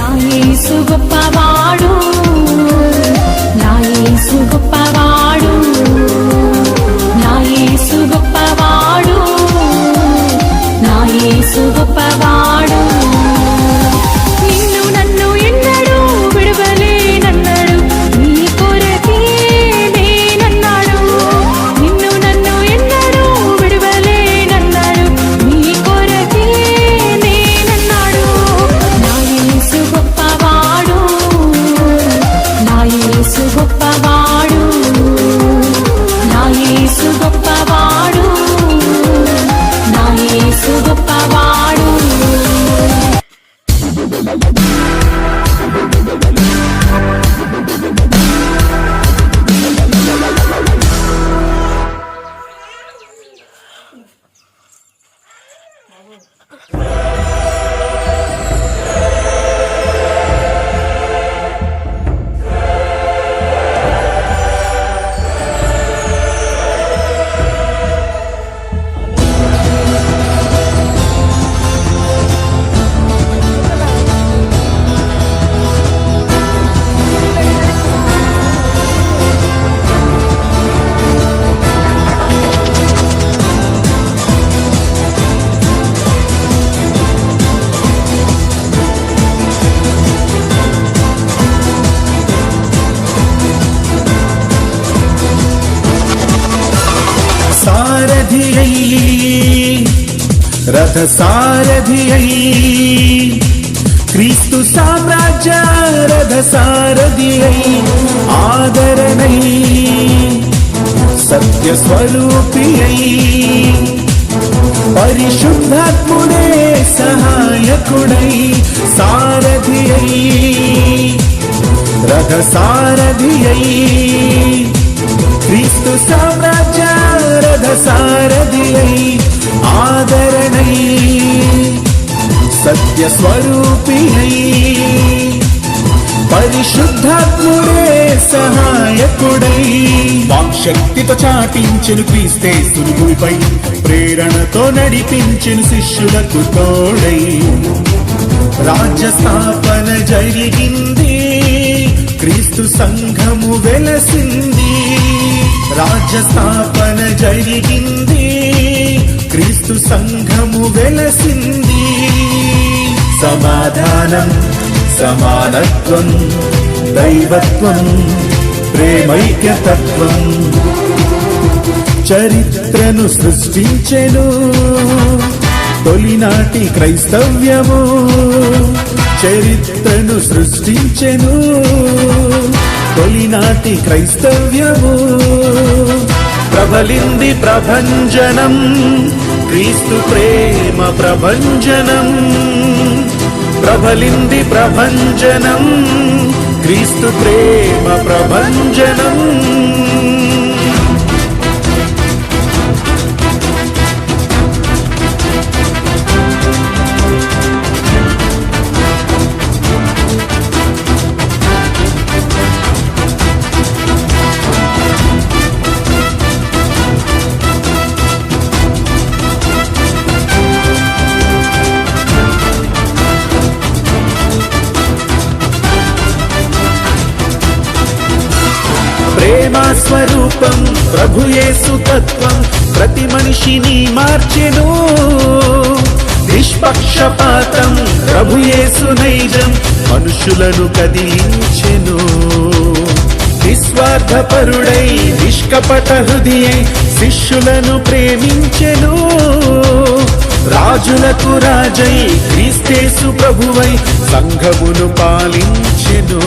నా యేసు గొప్పవాడు నా యేసు రథ సారథి అయి క్రీస్తు సామ్రాజ్య రథ సారథి అయి ఆదరణై సత్య స్వరూపి అయి పరిశుద్ధాత్ముడే సహాయకుడై సారథి అయి రథ సారథి అయి క్రీస్తు సామ్రాజ్య రథ సారథి అయి సత్య స్వరూపియై పరిశుద్ధాత్ముడే సహాయకుడై. వాక్శక్తితో చాటించెను క్రీస్తే సులుగుపై ప్రేరణతో నడిపించెను శిష్యులకు తోడై. రాజ్య స్థాపన జరిగింది క్రీస్తు సంఘము వెలసింది. రాజ్య స్థాపన జరిగింది క్రీస్తు సంఘము వెలసింది. సమాధానం సమానత్వం దైవత్వం ప్రేమైక్యతత్వం. చరిత్రను సృష్టించెను తొలినాటి క్రైస్తవ్యము. చరిత్రను సృష్టించెను తొలినాటి క్రైస్తవ్యము. ప్రబలింది ప్రభంజనం క్రీస్తు ప్రేమ ప్రభంజనం ప్రబలింది ప్రభంజనం క్రీస్తు ప్రేమ ప్రభంజనం. ప్రభుయేసు తత్వం ప్రతి మనిషిని మార్చెను. నిష్పక్షపాతం ప్రభుయేసు నైజం మనుషులను కదిలించెను. నిస్వార్థపరుడై నిష్కపట హృదయై శిష్యులను ప్రేమించెను. రాజులకు రాజై క్రీస్తేసు ప్రభువై సంఘమును పాలించెను.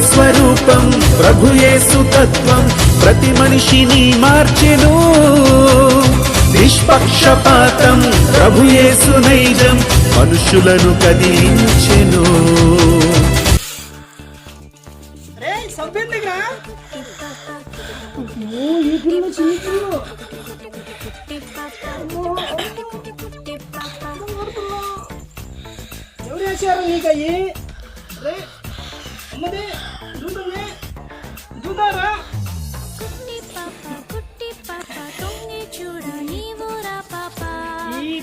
స్వరూపం ప్రభుయేసు తత్వం ప్రతి మనిషిని మార్చెను. నిష్పక్షపాతం ప్రభుయేసు నైజం మనుషులను కదిలించెను. ఎవరు వేసారు నీకయ్యి? రే అమ్మదే చూడమే చూడారా కుట్టి పాప కుట్టి పాప తొంగి చూడు నీవు రా పాప. ఈ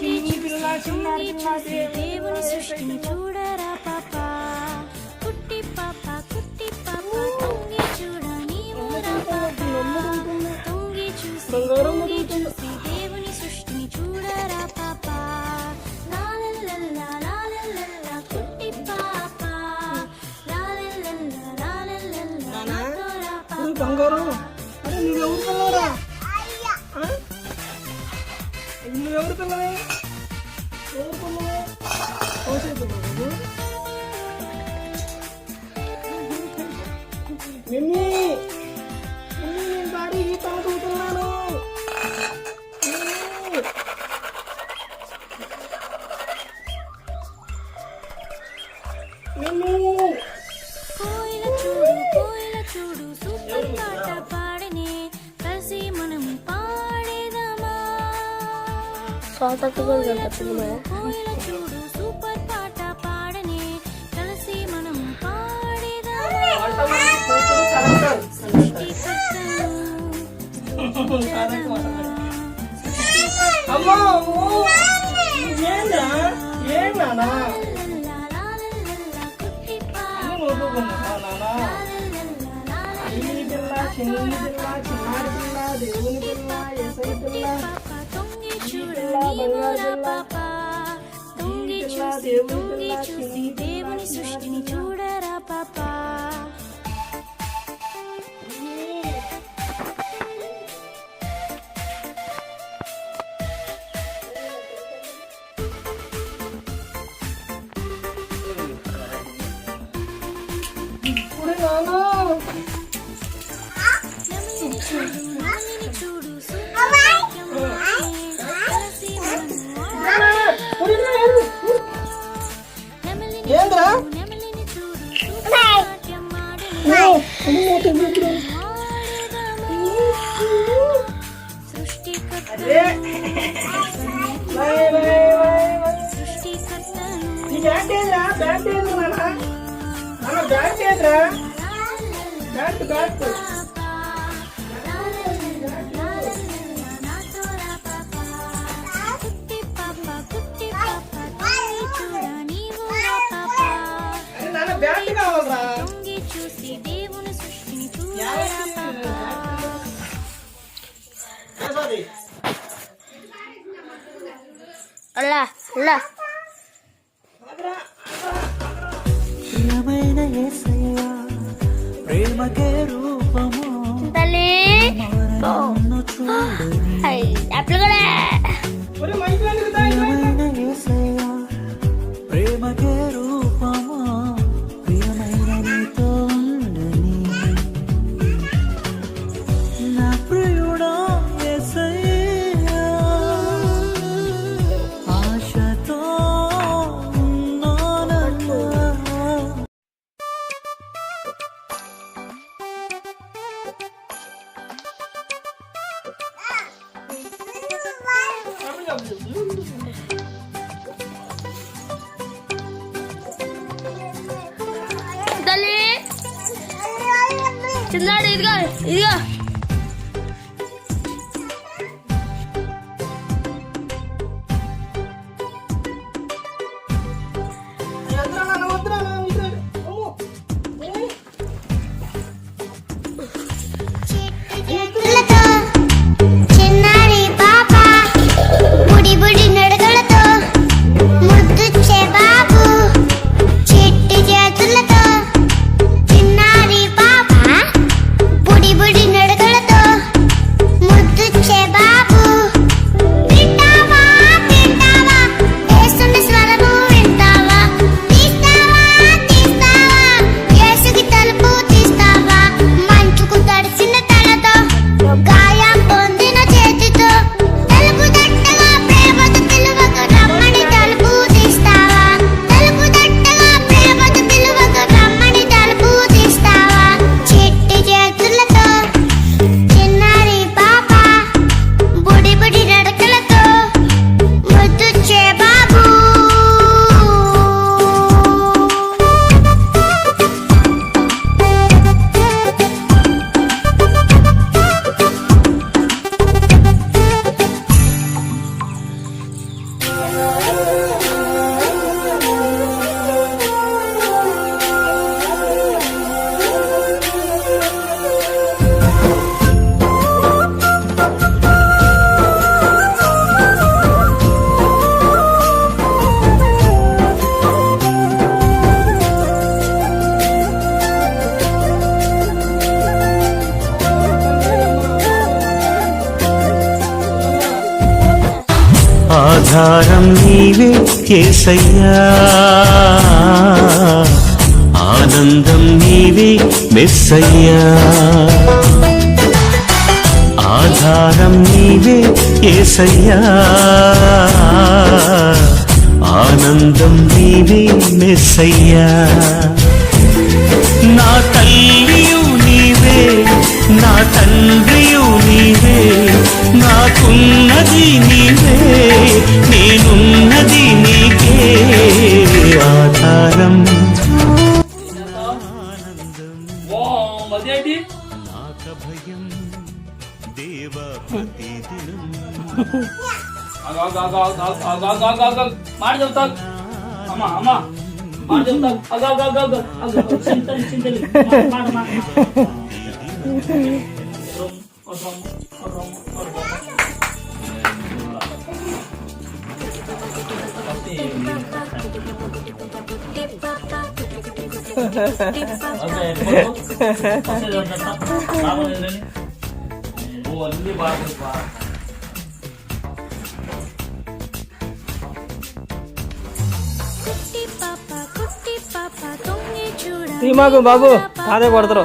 చిన్ని పిల్ల చిన్నారి పిల్ల చూసి దేవుని సృష్టిని చూడరా పాప. కుట్టి పాప కుట్టి పాప తొంగి చూడ నీవు రా పాప. తొంగి చూసి రా పాప. నువ్వు బంగారం అరే నువ్వెవరు పిల్లరా నువ్వెవరు పిల్లవే ఎవరు పిల్లవే కోసే పిల్లవు నువ్వు? మిమ్మీ మిమ్మీ నేను బాడీ ఈత అవుతున్నాను మిమ్మీ కోయిల చూడు అమ్మా ఏందా పిల్ల పిల్ల చిన్నారి పిల్ల దేవుని పిల్ల ఎసరి పిల్ల చూడు నీవురా పాప తొంగి చూసి తొంగి చూసి దేవుని సృష్టిని చూడరా పాప నీ బ్యాట్ ఏదిరా? బ్యాట్ ఏది నాన్న నాన్న బ్యాట్ ఏదిరా? బ్యాట్ బ్యాట్ అరే నాన్న బ్యాట్ కావాలరా. చూసి దేవుని సృష్టిని ఏసోది అలా అలా. ప్రియమైన యేసయ్యా ప్రేమకే రూపము. తల్లి. అప్పుడు కూడా. ప్రేమకే రూపము. ఇదిగో ఇదిగో ఏసయ్యా ఆనందం నీవే మెస్సయ్యా. ఆధారం నీవే ఏసయ్యా. ఆనందం నీవే మెస్సయ్యా. నా తల్లి నా తండ్రియు నీవే నాకున్నది నీవే నేనున్నది నీకే ఆధారం నాక భయం దేవ ప్రతిదినం మాట చెప్తాను అమ్మా చింతలు చింతలు అన్ని బాగా తీమాకు బాబు అదే కొడతారు.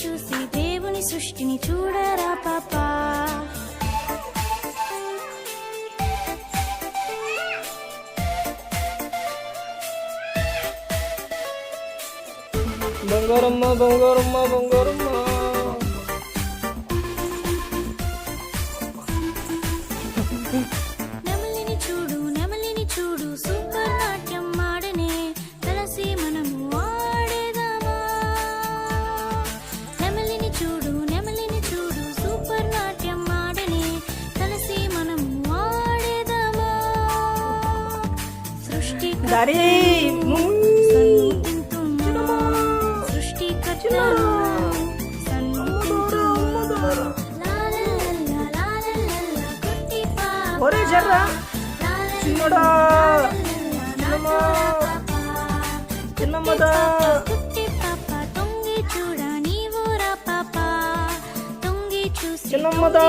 చూసి దేవుని సృష్టిని చూడరా పాపా బంగారమ్మ బంగారమ్మ బంగారమ్మ. గరీబ్ ఒరే జర్రా చిన్నడా చిన్నమ్మా చిన్నమ్మదా? చిన్నమ్మదా?